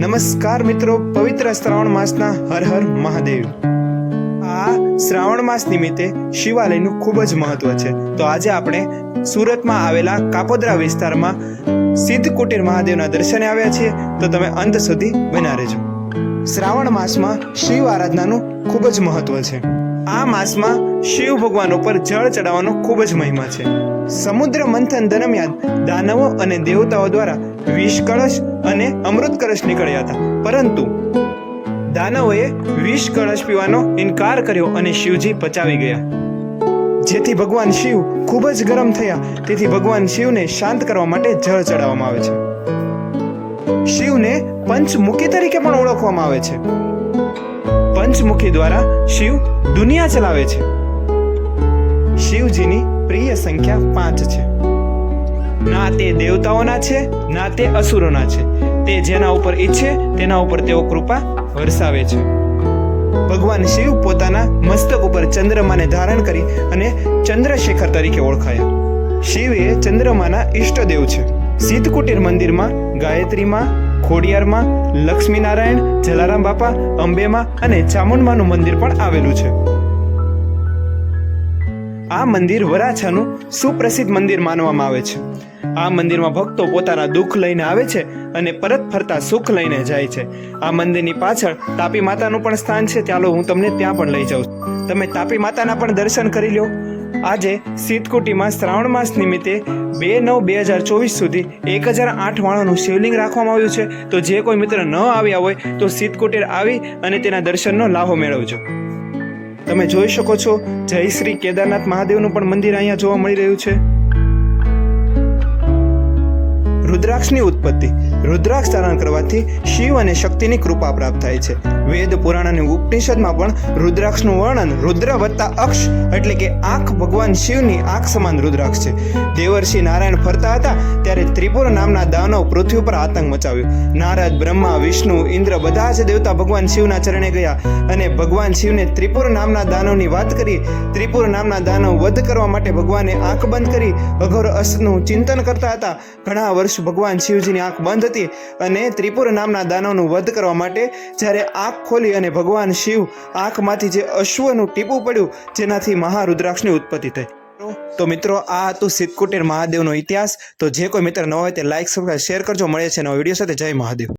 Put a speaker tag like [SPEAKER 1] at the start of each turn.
[SPEAKER 1] નમસ્કાર મિત્રો, પવિત્ર શ્રાવણ માસના હર હર મહાદેવ. આ શ્રાવણ માસ નિમિત્તે શિવાલયનું ખૂબ જ મહત્વ છે. તો આજે આપણે સુરતમાં આવેલા કાપોદરા વિસ્તારમાં સિદ્ધ કુટીર મહાદેવના દર્શને આવ્યા છીએ. તો તમે અંત સુધી બના રહેજો. શ્રાવણ માસમાં શિવ આરાધનાનું ખૂબ જ મહત્વ છે. આ માસમાં શિવ ભગવાન ઉપર જળ ચડાવવાનો ખૂબ જ મહિમા છે. સમુદ્ર મંથન દરમિયાન દાનવો અને દેવતાઓ દ્વારા વિષ કળશ અને અમૃત કળશ નીકળ્યા હતા. પરંતુ દાનવોએ વિષ કળશ પીવાનો ઇનકાર કર્યો અને શિવજી પચાવી ગયા. જેથી ભગવાન શિવ ખૂબ જ ગરમ થયા. તેથી ભગવાન શિવને શાંત કરવા માટે જળ ચડાવવામાં આવે છે. શિવને પંચમુખી તરીકે પણ ઓળખવામાં આવે છે. પંચમુખી દ્વારા શિવ દુનિયા ચલાવે છે. શિવજીની પ્રિય સંખ્યા પાંચ છે. ના તે દેવતાઓના છે, ના તે અસુરોના છે. તે જેના ઉપર ઈચ્છે, તેના ઉપર તેઓ કૃપા વરસાવે છે. ભગવાન શિવ પોતાના મસ્તક ઉપર ચંદ્રમાને ધારણ કરી અને ચંદ્રશેખર તરીકે ઓળખાયા. શિવ એ ચંદ્રમાના ઈષ્ટદેવ છે. સિદ્ધકુટીર મંદિરમાં ગાયત્રીમાં ખોડિયારમાં લક્ષ્મીનારાયણ, જલારામ બાપા, અંબેમાં અને ચામુંડમાનું મંદિર પણ આવેલું છે. આ મંદિર વરાછાનું સુપ્રસિદ્ધ મંદિર માનવામાં આવે છે. આ મંદિરમાં ભક્તો પોતાના દુઃખ લઈને આવે છે અને પરત ફરતા સુખ લઈને જાય છે. આ મંદિરની પાછળ તાપી માતાનું પણ સ્થાન છે. ચાલો હું તમને ત્યાં પણ લઈ જાઉં તમે તાપી માતાના પણ દર્શન કરી લો આજે સીતકુટીમાં શ્રાવણ માસ નિમિત્તે બે નવ બે હજાર ચોવીસ સુધી એક હજાર આઠ વાળાનું શિવલિંગ રાખવામાં આવ્યું છે. તો જે કોઈ મિત્ર ન આવ્યા હોય તો સીતકુટીર આવી અને તેના દર્શનનો લાભો મેળવજો. તમે જોઈ શકો છો, જય શ્રી કેદારનાથ મહાદેવનું પણ મંદિર અહીંયા જોવા મળી રહ્યું છે. રુદ્રાક્ષની ઉત્પત્તિ. રુદ્રાક્ષ ધારણ કરવાથી શિવ અને શક્તિની કૃપા પ્રાપ્ત થાય છે. વેદ, પુરાણ અને ઉપનિષદમાં પણ રુદ્રાક્ષનું વર્ણન રુદ્ર વત્તા અક્ષ એટલે કે આંખ ભગવાન શિવની આંખ સમાન રુદ્રાક્ષ છે. દેવર્ષિ નારાયણ ફરતા હતા ત્યારે ત્રિપુર નામના દાનવ પૃથ્વી પર આતંક મચાવ્યો. નારદ, બ્રહ્મા, વિષ્ણુ, ઇન્દ્ર બધા જ દેવતા ભગવાન શિવના ચરણે ગયા અને ભગવાન શિવને ત્રિપુર નામના દાનવની વાત કરી. ત્રિપુર નામના દાનવ વધ કરવા માટે ભગવાને આંખ બંધ કરી. અઘોર અસ્તનું ચિંતન કરતા હતા. ઘણા વર્ષ ભગવાન શિવજીની આંખ બંધ હતી અને ત્રિપુર નામના દાનવનું વધ કરવા માટે જ્યારે આંખ ખોલી અને ભગવાન શિવ આંખમાંથી જે અશ્વનું ટીપું પડ્યું, જેનાથી મહારુદ્રાક્ષની ઉત્પત્તિ થઈ. તો મિત્રો, આ હતું સિદ્ધકુટીર મહાદેવનો ઇતિહાસ. તો જે કોઈ મિત્ર ન હોય તે લાઈક સબસ્ક્રાઈબ શેર કરજો. મળે છે નવો વીડિયો સાથે. જય મહાદેવ.